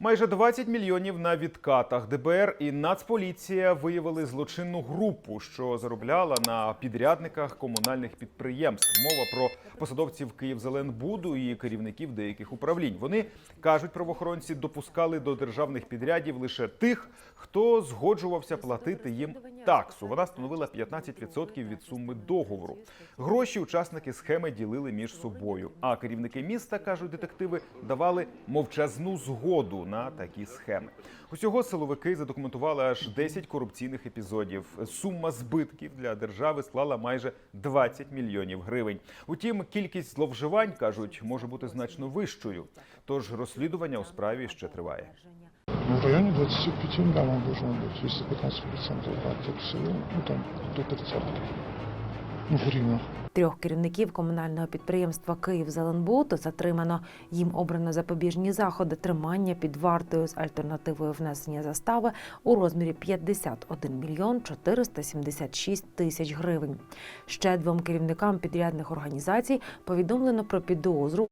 Майже 20 мільйонів на відкатах. ДБР і Нацполіція виявили злочинну групу, що заробляла на підрядниках комунальних підприємств. Мова про посадовців Київзеленбуду і керівників деяких управлінь. Вони кажуть, правоохоронці допускали до державних підрядів лише тих, хто згоджувався платити їм таксу. Вона становила 15% від суми договору. Гроші учасники схеми ділили між собою. А керівники міста кажуть, детективи давали мовчазну згоду на такі схеми. Усього силовики задокументували аж 10 корупційних епізодів. Сума збитків для держави склала майже 20 мільйонів гривень. Утім, кількість зловживань кажуть може бути значно вищою. Тож розслідування у справі ще триває. Ну, в районе 25 миллионов должно быть, если 15% брать от всего, ну там до 30. Гривнах. Трьох керівників комунального підприємства «Київзеленбуд» затримано. Їм обрано запобіжні заходи тримання під вартою з альтернативою внесення застави у розмірі 51 мільйон 476 тисяч гривень. Ще двом керівникам підрядних організацій повідомлено про підозру